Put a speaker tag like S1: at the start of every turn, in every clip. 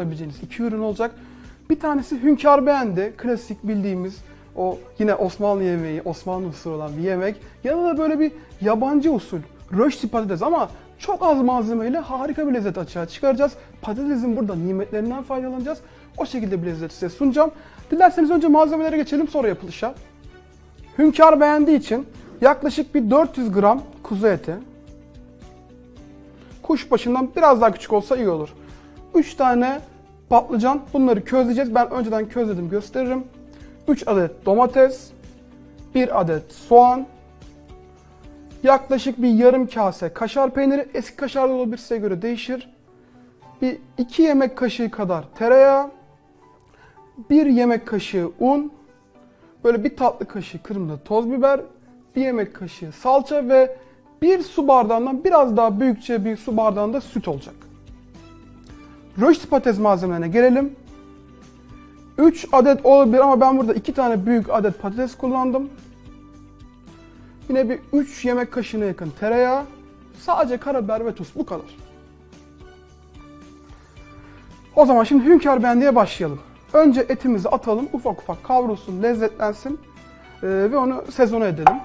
S1: yapabileceğiniz iki ürün olacak. Bir tanesi Hünkar Beğendi. Klasik bildiğimiz o yine Osmanlı yemeği, Osmanlı usulü olan bir yemek. Yanında da böyle bir yabancı usul. Röşti patates ama çok az malzemeyle harika bir lezzet açığa çıkaracağız. Patatesin burada nimetlerinden faydalanacağız. O şekilde bir lezzet size sunacağım. Dilerseniz önce malzemelere geçelim sonra yapılışa. Hünkar beğendiği için yaklaşık bir 400 gram kuzu eti. Kuşbaşından biraz daha küçük olsa iyi olur. 3 tane patlıcan. Bunları közleyeceğiz. Ben önceden közledim gösteririm. 3 adet domates. 1 adet soğan. Yaklaşık bir yarım kase kaşar peyniri. Eski kaşar da olabilir size göre değişir. Bir 2 yemek kaşığı kadar tereyağı. 1 yemek kaşığı un. Böyle bir tatlı kaşığı kırmızı toz biber. 1 yemek kaşığı salça ve bir su bardağından biraz daha büyükçe bir su bardağında süt olacak. Röşti patates malzemelerine gelelim. 3 adet olabilir ama ben burada 2 tane büyük adet patates kullandım. Yine bir 3 yemek kaşığına yakın tereyağı. Sadece karabiber ve tuz bu kadar. O zaman şimdi hünkâr bendiye başlayalım. Önce etimizi atalım, ufak ufak kavrulsun, lezzetlensin ee, ve onu sezona edelim.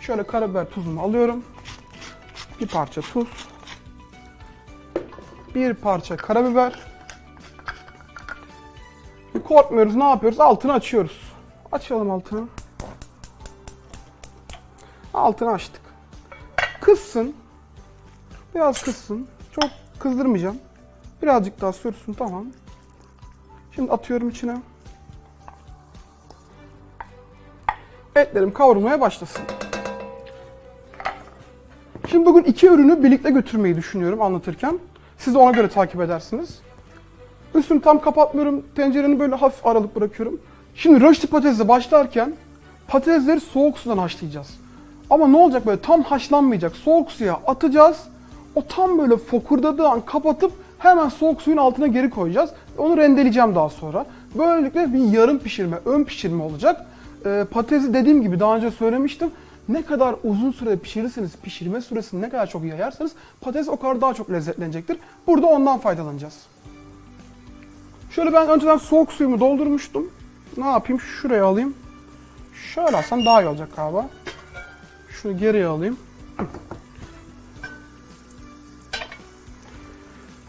S1: Şöyle karabiber tuzumu alıyorum. Bir parça tuz. Bir parça karabiber. Korkmuyoruz. Ne yapıyoruz? Altını açıyoruz. Açalım altını. Altını açtık. Kızsın. Biraz kızsın. Çok kızdırmayacağım. Birazcık daha sürsün. Tamam. Şimdi atıyorum içine. Etlerim kavrulmaya başlasın. Şimdi bugün iki ürünü birlikte götürmeyi düşünüyorum anlatırken. Siz de ona göre takip edersiniz. Üstünü tam kapatmıyorum. Tencereni böyle hafif aralık bırakıyorum. Şimdi röşti patatesle başlarken patatesleri soğuk sudan haşlayacağız. Ama ne olacak böyle tam haşlanmayacak. Soğuk suya atacağız. O tam böyle fokurdadığı an kapatıp hemen soğuk suyun altına geri koyacağız. Onu rendeleyeceğim daha sonra. Böylelikle bir yarım pişirme, ön pişirme olacak. Ee, patatesi dediğim gibi daha önce söylemiştim. Ne kadar uzun sürede pişirirseniz, pişirme süresini ne kadar çok yayarsanız patates o kadar daha çok lezzetlenecektir. Burada ondan faydalanacağız. Şöyle ben önceden soğuk suyumu doldurmuştum. Ne yapayım? Şuraya alayım. Şöyle alsam daha iyi olacak galiba. Şunu geriye alayım.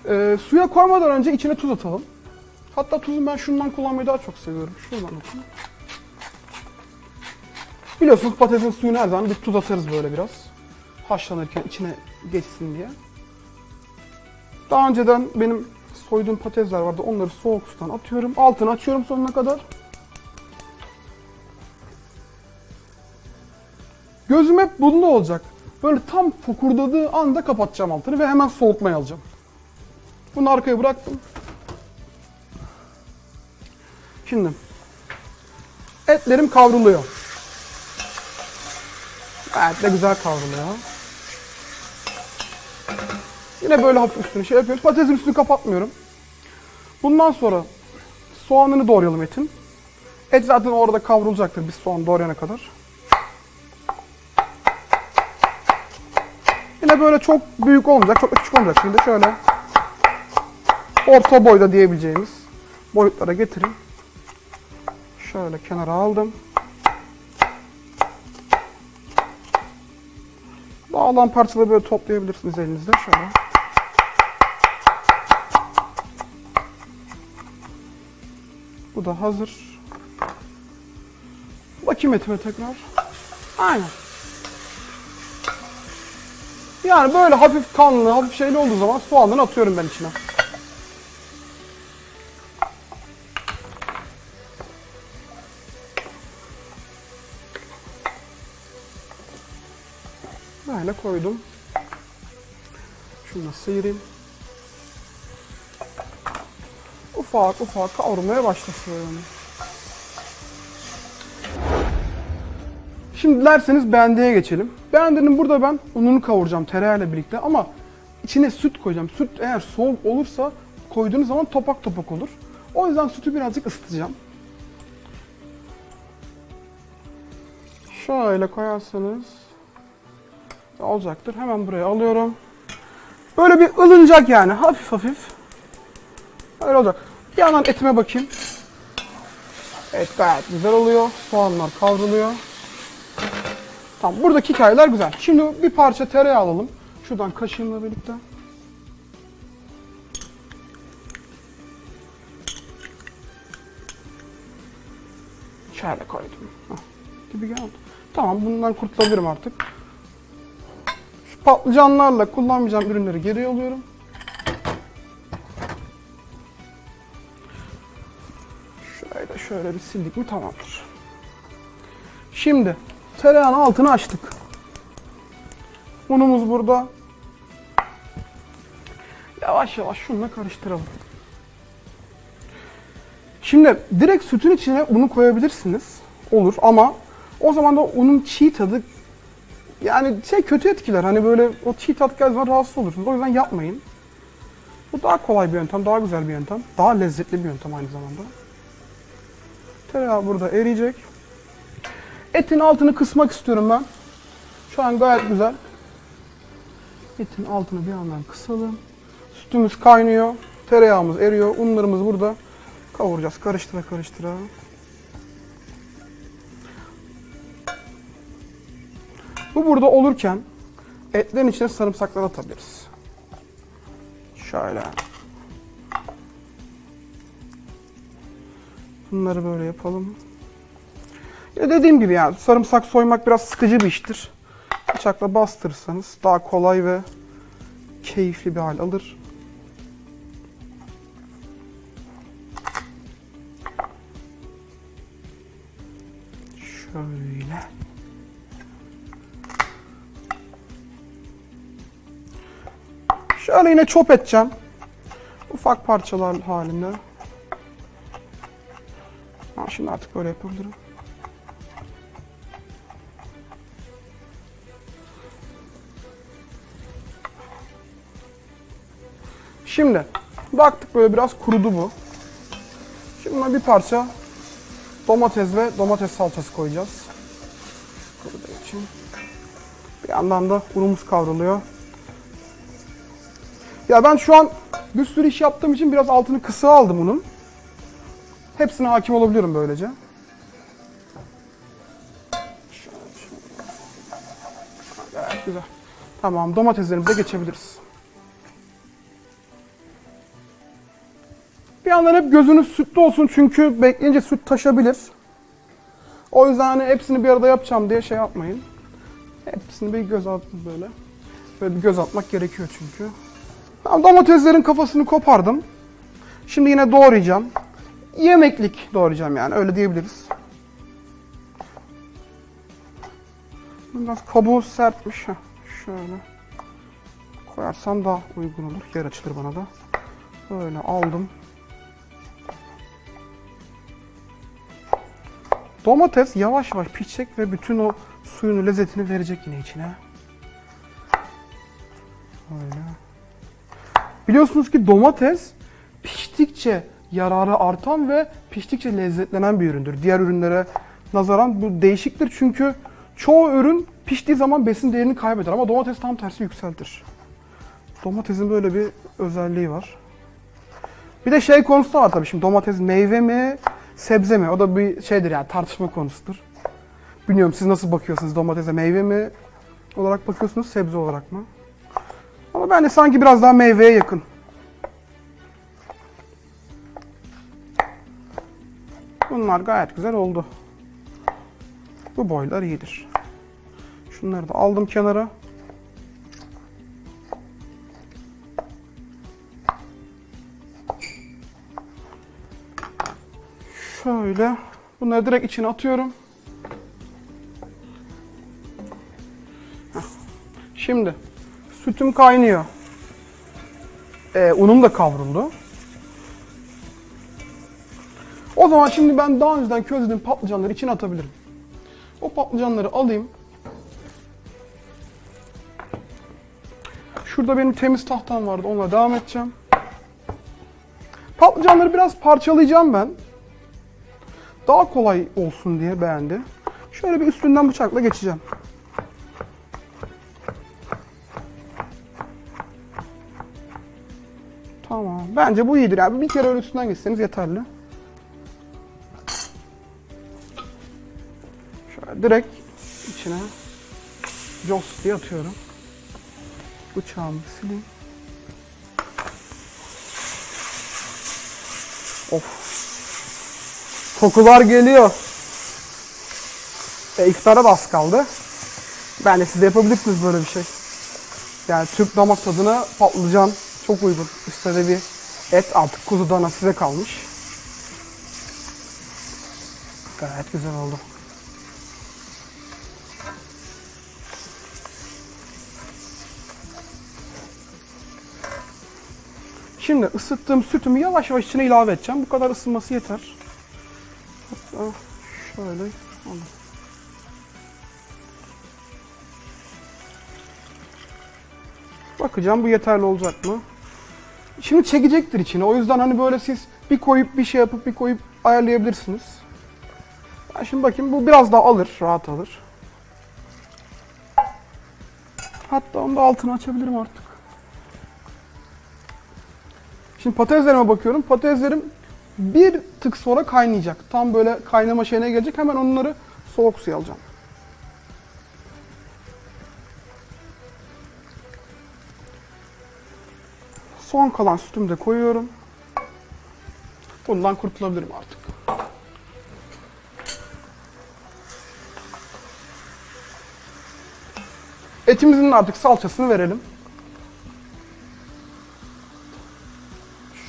S1: Ee, suya koymadan önce içine tuz atalım. Hatta tuzu ben şundan kullanmayı daha çok seviyorum. Şuradan atayım. Biliyorsunuz patatesin suyunu her zaman bir tuz atarız böyle biraz. Haşlanırken içine geçsin diye. Daha önceden benim soyduğum patatesler vardı. Onları soğuk sudan atıyorum. Altını açıyorum sonuna kadar. Gözüm hep bunda olacak. Böyle tam fokurdadığı anda kapatacağım altını ve hemen soğutmaya alacağım. Bunu arkaya bıraktım. Şimdi etlerim kavruluyor. Gayet de güzel kavruluyor. Yine böyle hafif üstünü şey yapıyoruz. Patatesin üstünü kapatmıyorum. Bundan sonra soğanını doğrayalım etin. Et zaten orada kavrulacaktır biz soğan doğrayana kadar. Yine böyle çok büyük olmayacak, çok küçük olmayacak. Şimdi şöyle orta boyda diyebileceğimiz boyutlara getireyim. Şöyle kenara aldım. Dağılan parçaları böyle toplayabilirsiniz elinizde şöyle. Bu da hazır. Bakayım etime tekrar. Aynen. Yani böyle hafif kanlı, hafif şeyli olduğu zaman soğanları atıyorum ben içine. Böyle koydum. Şunu da sıyırayım. Ufak ufak kavrulmaya başlasın. Şimdi dilerseniz bendiye geçelim. Bendenin burada ben ununu kavuracağım tereyağıyla birlikte ama içine süt koyacağım. Süt eğer soğuk olursa koyduğunuz zaman topak topak olur. O yüzden sütü birazcık ısıtacağım. Şöyle koyarsanız olacaktır. Hemen buraya alıyorum. Böyle bir ılınacak yani hafif hafif. Öyle olacak. Bir yandan etime bakayım. Evet gayet güzel oluyor. Soğanlar kavruluyor. Tamam buradaki hikayeler güzel. Şimdi bir parça tereyağı alalım. Şuradan kaşığımla birlikte. Şöyle koydum. Hah, gibi geldi. Tamam bundan kurtulabilirim artık. Patlıcanlarla kullanmayacağım ürünleri geri alıyorum. Şöyle şöyle bir sildik mi tamamdır. Şimdi tereyağının altını açtık. Unumuz burada. Yavaş yavaş şununla karıştıralım. Şimdi direkt sütün içine unu koyabilirsiniz. Olur ama o zaman da unun çiğ tadı yani şey kötü etkiler. Hani böyle o çiğ tat zaman rahatsız olursunuz. O yüzden yapmayın. Bu daha kolay bir yöntem, daha güzel bir yöntem. Daha lezzetli bir yöntem aynı zamanda. Tereyağı burada eriyecek. Etin altını kısmak istiyorum ben. Şu an gayet güzel. Etin altını bir yandan kısalım. Sütümüz kaynıyor. Tereyağımız eriyor. Unlarımız burada. Kavuracağız. Karıştıra karıştıra. Bu burada olurken etlerin içine sarımsaklar atabiliriz. Şöyle. Bunları böyle yapalım. Ya dediğim gibi yani sarımsak soymak biraz sıkıcı bir iştir. Bıçakla bastırırsanız daha kolay ve keyifli bir hal alır. Şöyle. Şöyle yine çop edeceğim. Ufak parçalar halinde. Ha, şimdi artık böyle yapabilirim. Şimdi baktık böyle biraz kurudu bu. Şimdi buna bir parça domates ve domates salçası koyacağız. Kuruduğu için. Bir yandan da unumuz kavruluyor. Ya ben şu an bir sürü iş yaptığım için biraz altını kısa aldım unun. Hepsine hakim olabiliyorum böylece. Gayet güzel. Tamam domateslerimize geçebiliriz. Bir yandan hep gözünüz sütlü olsun çünkü bekleyince süt taşabilir. O yüzden hani hepsini bir arada yapacağım diye şey yapmayın. Hepsini bir göz atın böyle. Böyle bir göz atmak gerekiyor çünkü. Tamam, domateslerin kafasını kopardım. Şimdi yine doğrayacağım. Yemeklik doğrayacağım yani öyle diyebiliriz. Biraz kabuğu sertmiş. Şöyle koyarsam daha uygun olur. Yer açılır bana da. Böyle aldım. Domates yavaş yavaş pişecek ve bütün o suyunu, lezzetini verecek yine içine. Böyle. Biliyorsunuz ki domates piştikçe yararı artan ve piştikçe lezzetlenen bir üründür. Diğer ürünlere nazaran bu değişiktir çünkü çoğu ürün piştiği zaman besin değerini kaybeder ama domates tam tersi yükseltir. Domatesin böyle bir özelliği var. Bir de şey konusu da var tabii şimdi domates meyve mi, sebze mi? O da bir şeydir yani tartışma konusudur. Bilmiyorum siz nasıl bakıyorsunuz domatese meyve mi olarak bakıyorsunuz, sebze olarak mı? Ama ben de sanki biraz daha meyveye yakın. Bunlar gayet güzel oldu. Bu boylar iyidir. Şunları da aldım kenara. Şöyle. Bunları direkt içine atıyorum. Şimdi sütüm kaynıyor. Ee, unum da kavruldu. O zaman şimdi ben daha önceden közlediğim patlıcanları içine atabilirim. O patlıcanları alayım. Şurada benim temiz tahtam vardı. Onunla devam edeceğim. Patlıcanları biraz parçalayacağım ben. Daha kolay olsun diye beğendi. Şöyle bir üstünden bıçakla geçeceğim. Tamam. Bence bu iyidir abi. Bir kere öyle üstünden geçseniz yeterli. Şöyle direkt içine Jos diye atıyorum. Bıçağımı sileyim. Of. Kokular geliyor. E, iftara da az kaldı. Bence siz de yapabilirsiniz böyle bir şey. Yani Türk damak tadına patlıcan çok uygun. Üstte de bir et artık kuzu dana size kalmış. Gayet güzel oldu. Şimdi ısıttığım sütümü yavaş yavaş içine ilave edeceğim. Bu kadar ısınması yeter. Hatta şöyle alayım. Bakacağım bu yeterli olacak mı? Şimdi çekecektir içine. O yüzden hani böyle siz bir koyup bir şey yapıp bir koyup ayarlayabilirsiniz. Ben şimdi bakayım bu biraz daha alır, rahat alır. Hatta onu da altını açabilirim artık. Şimdi patateslerime bakıyorum. Patateslerim bir tık sonra kaynayacak. Tam böyle kaynama şeyine gelecek. Hemen onları soğuk suya alacağım. Son kalan sütümü de koyuyorum. Bundan kurtulabilirim artık. Etimizin artık salçasını verelim.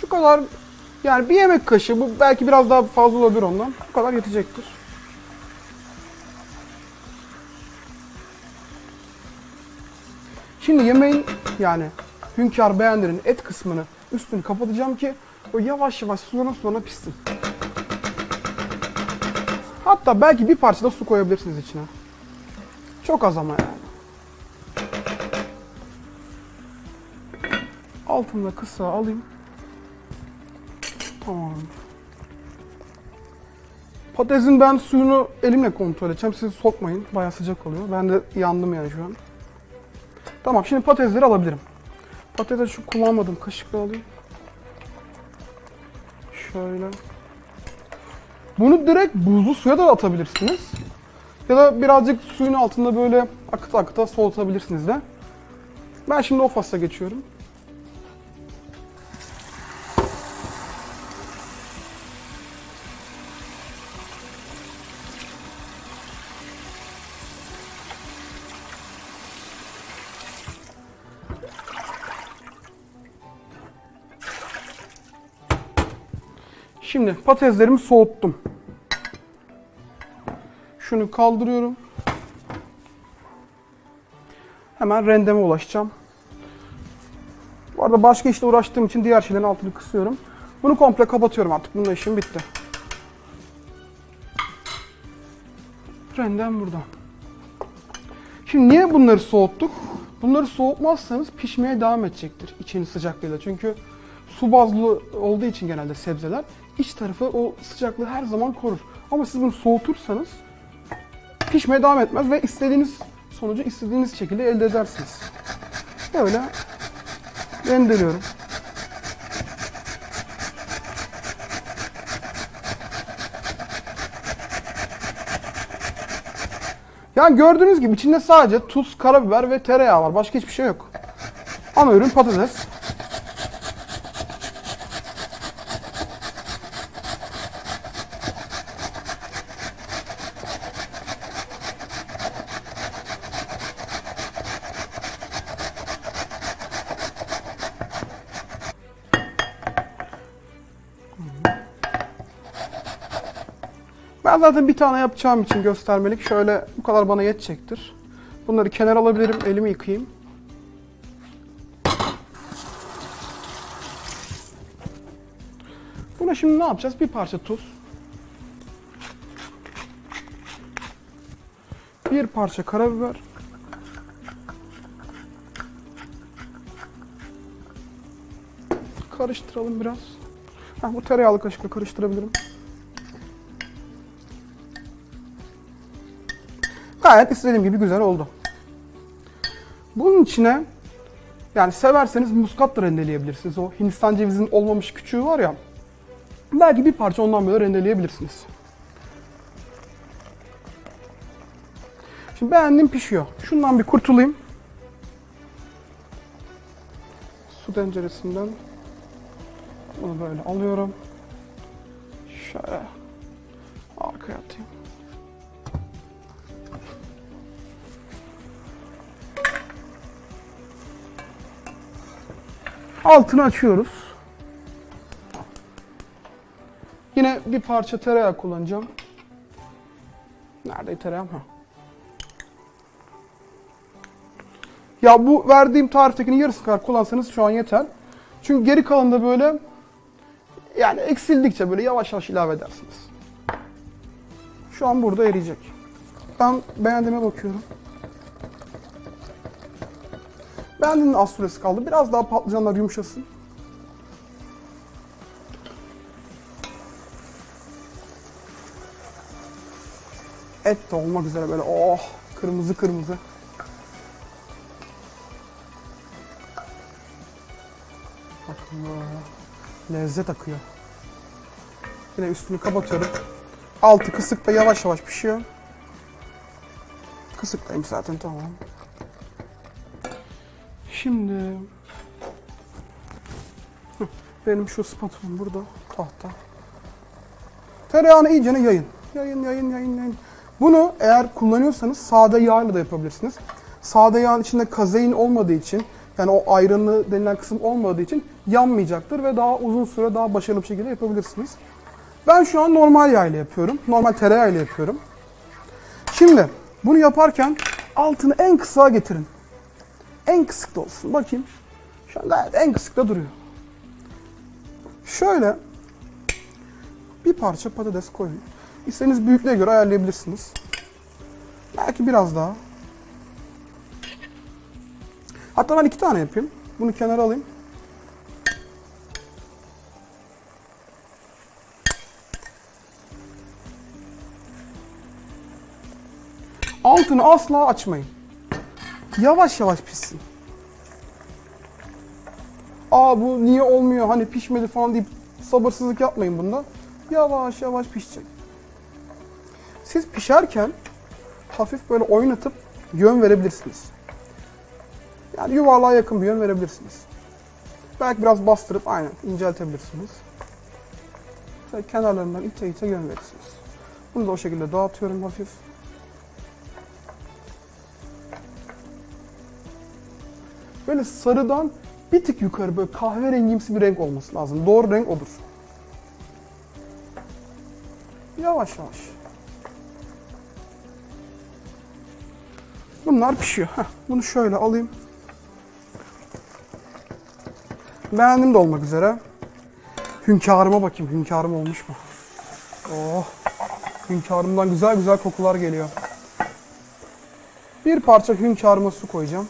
S1: Şu kadar yani bir yemek kaşığı bu belki biraz daha fazla olabilir ondan. Bu kadar yetecektir. Şimdi yemeğin yani Hünkar beğendirin et kısmını üstünü kapatacağım ki o yavaş yavaş sonra sonra pişsin. Hatta belki bir parça da su koyabilirsiniz içine. Çok az ama yani. Altını da kısa alayım. Tamam. Patatesin ben suyunu elimle kontrol edeceğim. Siz sokmayın. Bayağı sıcak oluyor. Ben de yandım yani şu an. Tamam şimdi patatesleri alabilirim. Patates şu kullanmadım. Kaşıkla alayım. Şöyle. Bunu direkt buzlu suya da atabilirsiniz. Ya da birazcık suyun altında böyle akıta akıta soğutabilirsiniz de. Ben şimdi o fasla geçiyorum. Şimdi patateslerimi soğuttum. Şunu kaldırıyorum. Hemen rendeme ulaşacağım. Bu arada başka işle uğraştığım için diğer şeylerin altını kısıyorum. Bunu komple kapatıyorum artık. Bununla işim bitti. Rendem burada. Şimdi niye bunları soğuttuk? Bunları soğutmazsanız pişmeye devam edecektir içinin sıcaklığıyla. Çünkü su bazlı olduğu için genelde sebzeler iç tarafı o sıcaklığı her zaman korur. Ama siz bunu soğutursanız pişmeye devam etmez ve istediğiniz sonucu istediğiniz şekilde elde edersiniz. Böyle rendeliyorum. Yani gördüğünüz gibi içinde sadece tuz, karabiber ve tereyağı var. Başka hiçbir şey yok. Ana ürün patates. Zaten bir tane yapacağım için göstermelik şöyle bu kadar bana yetecektir. Bunları kenara alabilirim, elimi yıkayayım. Buna şimdi ne yapacağız? Bir parça tuz. Bir parça karabiber. Karıştıralım biraz. Ha, bu tereyağlı kaşıkla karıştırabilirim. Gayet istediğim gibi güzel oldu. Bunun içine Yani severseniz muskat da rendeleyebilirsiniz. O Hindistan cevizinin olmamış küçüğü var ya. Belki bir parça ondan böyle rendeleyebilirsiniz. Şimdi beğendim pişiyor. Şundan bir kurtulayım. Su tenceresinden bunu böyle alıyorum. Şöyle Altını açıyoruz. Yine bir parça tereyağı kullanacağım. Nerede tereyağım? Ha. Ya bu verdiğim tariftekinin yarısı kadar kullansanız şu an yeter. Çünkü geri kalanında böyle yani eksildikçe böyle yavaş yavaş ilave edersiniz. Şu an burada eriyecek. Ben beğendiğime bakıyorum. Beğendiğinin az süresi kaldı. Biraz daha patlıcanlar yumuşasın. Et de olmak üzere böyle oh kırmızı kırmızı. Bakın lezzet akıyor. Yine üstünü kapatıyorum. Altı kısık da yavaş yavaş pişiyor. Kısıktayım zaten tamam. Şimdi benim şu spatulam burada tahta. Tereyağını iyicene yayın. Yayın, yayın, yayın, yayın. Bunu eğer kullanıyorsanız sade yağla da yapabilirsiniz. Sade yağın içinde kazein olmadığı için yani o ayranı denilen kısım olmadığı için yanmayacaktır ve daha uzun süre daha başarılı bir şekilde yapabilirsiniz. Ben şu an normal yağ ile yapıyorum. Normal tereyağı ile yapıyorum. Şimdi bunu yaparken altını en kısa getirin. En kısıkta olsun. Bakayım. Şu an gayet en kısıkta duruyor. Şöyle bir parça patates koyun. İstediğiniz büyüklüğe göre ayarlayabilirsiniz. Belki biraz daha. Hatta ben iki tane yapayım. Bunu kenara alayım. Altını asla açmayın. Yavaş yavaş pişsin. Aa bu niye olmuyor hani pişmedi falan deyip sabırsızlık yapmayın bunda. Yavaş yavaş pişecek. Siz pişerken hafif böyle oynatıp yön verebilirsiniz. Yani yuvarlığa yakın bir yön verebilirsiniz. Belki biraz bastırıp aynen inceltebilirsiniz. Şöyle kenarlarından ite ite yön verirsiniz. Bunu da o şekilde dağıtıyorum hafif. Böyle sarıdan bir tık yukarı böyle kahverengimsi bir renk olması lazım. Doğru renk odur. Yavaş yavaş. Bunlar pişiyor. Heh, bunu şöyle alayım. Beğendim de olmak üzere. Hünkârıma bakayım. Hünkârım olmuş mu? Oh. Hünkârımdan güzel güzel kokular geliyor. Bir parça hünkârıma su koyacağım.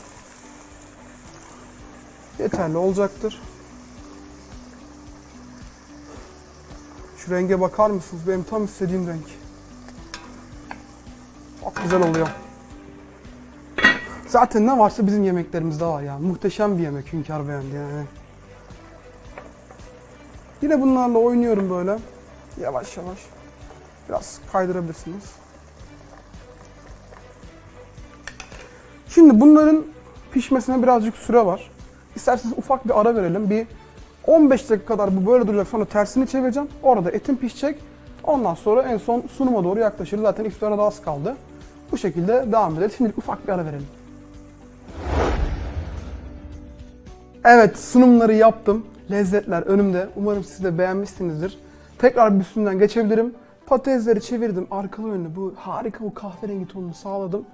S1: Yeterli olacaktır. Şu renge bakar mısınız? Benim tam istediğim renk. Çok güzel oluyor. Zaten ne varsa bizim yemeklerimizde var ya. Muhteşem bir yemek Hünkar beğendi yani. Yine bunlarla oynuyorum böyle. Yavaş yavaş. Biraz kaydırabilirsiniz. Şimdi bunların pişmesine birazcık süre var. İsterseniz ufak bir ara verelim. Bir 15 dakika kadar bu böyle duracak. Sonra tersini çevireceğim. Orada etim pişecek. Ondan sonra en son sunuma doğru yaklaşır. Zaten iftara da az kaldı. Bu şekilde devam edelim. Şimdi ufak bir ara verelim. Evet sunumları yaptım. Lezzetler önümde. Umarım siz de beğenmişsinizdir. Tekrar bir üstünden geçebilirim. Patatesleri çevirdim arkalı önlü. Bu harika bu kahverengi tonunu sağladım.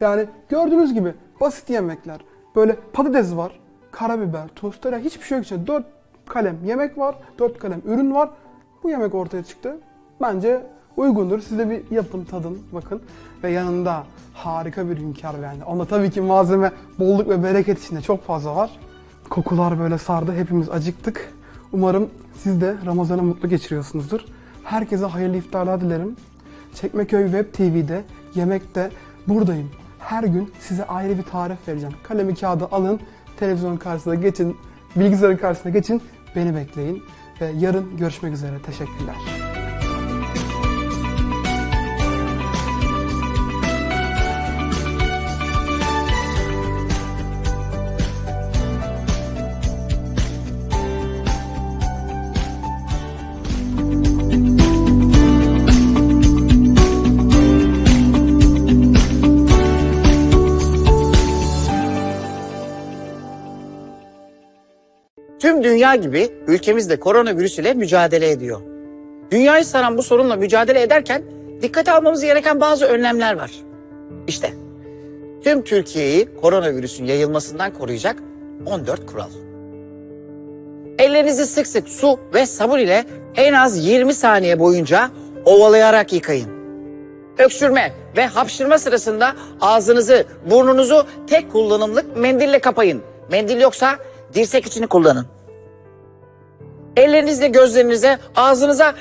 S1: Yani gördüğünüz gibi basit yemekler. Böyle patates var, karabiber, toz tereyağı hiçbir şey yok içinde. 4 kalem yemek var, 4 kalem ürün var. Bu yemek ortaya çıktı. Bence uygundur. Siz de bir yapın, tadın, bakın. Ve yanında harika bir hünkâr yani. Onda tabii ki malzeme bolluk ve bereket içinde çok fazla var. Kokular böyle sardı. Hepimiz acıktık. Umarım siz de Ramazan'ı mutlu geçiriyorsunuzdur. Herkese hayırlı iftarlar dilerim. Çekmeköy Web TV'de, yemekte buradayım. Her gün size ayrı bir tarif vereceğim. Kalemi kağıdı alın televizyonun karşısına geçin, bilgisayarın karşısına geçin, beni bekleyin. Ve yarın görüşmek üzere. Teşekkürler.
S2: Tüm dünya gibi ülkemiz de koronavirüs ile mücadele ediyor. Dünyayı saran bu sorunla mücadele ederken dikkate almamız gereken bazı önlemler var. İşte tüm Türkiye'yi koronavirüsün yayılmasından koruyacak 14 kural. Ellerinizi sık sık su ve sabun ile en az 20 saniye boyunca ovalayarak yıkayın. Öksürme ve hapşırma sırasında ağzınızı, burnunuzu tek kullanımlık mendille kapayın. Mendil yoksa dirsek içini kullanın. Ellerinizle gözlerinize, ağzınıza